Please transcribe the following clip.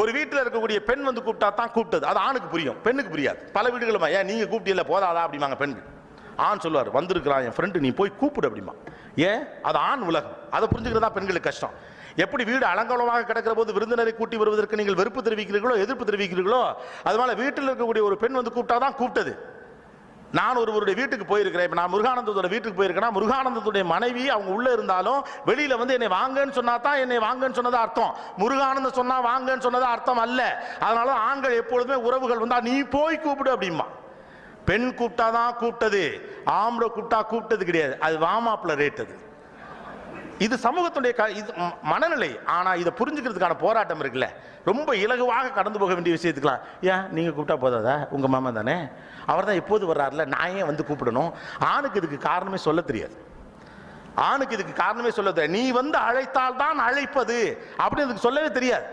ஒரு வீட்டில் இருக்கக்கூடிய பெண் வந்து கூப்பிட்டா தான் கூப்பிட்டது. அது ஆணுக்கு புரியும். பெண்ணுக்கு புரியாது. பல வீடுகளுமா ஏன் நீங்கள் கூப்பிட்டீல்ல போதாதா? அப்படிமாங்க பெண்கள். ஆண் சொல்லுவார் வந்திருக்கிறான் என் ஃப்ரெண்டு நீ போய் கூப்பிடு அப்படிமா ஏன்? அது ஆண் உலகம். அதை புரிஞ்சுக்கிறதா பெண்களுக்கு கஷ்டம். எப்படி வீடு அலங்கோலமாக கிடக்கிற போது விருந்தினரை கூட்டி வருவதற்கு நீங்கள் வெறுப்பு தெரிவிக்கிறீர்களோ எதிர்ப்பு தெரிவிக்கிறீர்களோ அதனால வீட்டில் இருக்கக்கூடிய ஒரு பெண் வந்து கூப்பிட்டா தான் கூப்பிட்டது. நான் ஒருவருடைய வீட்டுக்கு போயிருக்கிறேன். இப்போ நான் முருகானந்தத்தோட வீட்டுக்கு போயிருக்கேன்னா முருகானந்தத்துடைய மனைவி அவங்க உள்ளே இருந்தாலும் வெளியில் வந்து என்னை வாங்கன்னு சொன்னா தான் என்னை வாங்கன்னு சொன்னதா அர்த்தம். முருகானந்தம் சொன்னால் வாங்கன்னு சொன்னதா அர்த்தம் அல்ல. அதனால தான் ஆண்கள் எப்பொழுதுமே உறவுகள் வந்தால் நீ போய் கூப்பிடு அப்படிமா பெண் கூப்பிட்டா தான் கூப்பிட்டது ஆம்பளை கூப்பிட்டா கூப்பிட்டது கிடையாது. அது வாமாப்பில் ரேட் அது. இது சமூகத்துடைய க- இது மனநிலை. ஆனால் இதை புரிஞ்சுக்கிறதுக்கான போராட்டம் இருக்குல்ல. ரொம்ப இலகுவாக கடந்து போக வேண்டிய விஷயத்துக்கலாம் ஏன்? நீங்கள் கூப்பிட்டா போதாதா? உங்கள் மாமா தானே? அவர் தான் எப்போது வர்றாருல நான் ஏன் வந்து கூப்பிடணும்? ஆணுக்கு இதுக்கு காரணமே சொல்ல தெரியாது. ஆணுக்கு இதுக்கு காரணமே சொல்ல தெரியாது. நீ வந்து அழைத்தால் தான் அழைப்பது. அப்படின்னு இதுக்கு சொல்லவே தெரியாது.